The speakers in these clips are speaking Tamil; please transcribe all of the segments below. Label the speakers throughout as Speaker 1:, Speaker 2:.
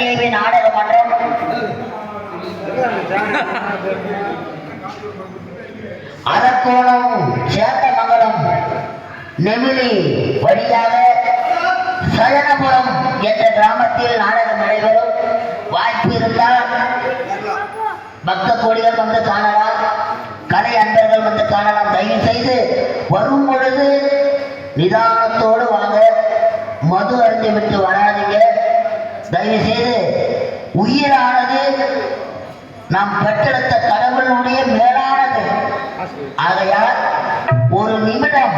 Speaker 1: கலைதேவி நாடக மன்றம். அரக்கோணம் சேந்தமங்கலம் நெமிலி வழியாக சயனபுரம் என்ற கிராமத்தில் நாடகம் நடைபெறும். வாய்ப்பு இருந்தால் பக்த கோடிகள் வந்து காணலாம். கலை அன்பர்கள் வந்து காணலாம். தயவு செய்து வரும் பொழுது நிதானத்தோடு வாங்க. மது அருந்திவிட்டு வர தயவு செய்து உயிரானது நாம் பெற்றெடுத்த கடவுளுடைய மேலானது. ஆகையால் ஒரு நிமிடம்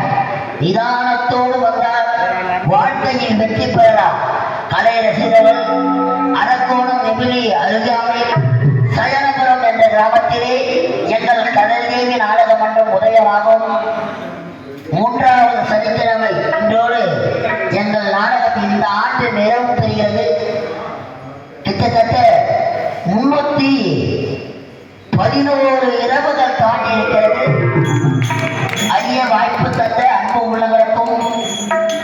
Speaker 1: நிதானத்தோடு வந்தால் வாழ்க்கையில் வெற்றி பெறலாம். கலை ரசிகர்கள் அரக்கோணம் நெமிலி அருகாமையில் சயனபுரம் என்ற கிராமத்திலே எங்கள் கலைதேவி நாடக மன்றம் உதயமாகும். மூன்றாவது சரித்திர கிட்டத்தட்ட முன்னூத்தி பதினோரு இரவுகள் தாண்டி இருக்கிறது அரிய வாய்ப்பு தந்த அன்பு உள்ளவருக்கும்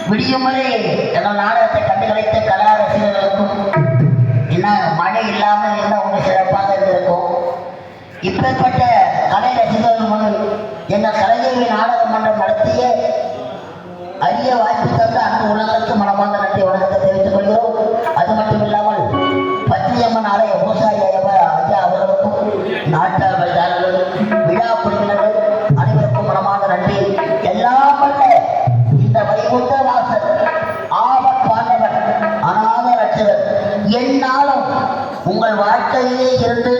Speaker 1: விடியும் வரை நாடகத்தை கண்டுகளித்த கலா ரசிகர்களுக்கும் என்ன மழை இல்லாமல் என்ன ஒன்று சிறப்பாக இருந்திருக்கும். இப்பேற்பட்ட கலை ரசிகர்கள் முன் எங்கள் கலைஞர்கள் நாடக மன்றம் நடத்திய அரிய வாய்ப்பு தந்த அன்பு உள்ளங்களுக்கு நாட்டார் வைத்தார்கள் விழா புரிந்தவர்கள் அனைவருக்கும் மனமாக இந்த வைகுந்த வாசல் ஆவர் பாண்டவர் அநாத ரட்சவர் உங்கள் வாழ்க்கையிலே இருந்து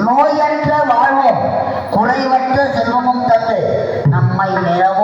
Speaker 1: நோயற்ற வாழ்வும் குறைவற்ற செல்வமும் தந்து நம்மை நிலவும்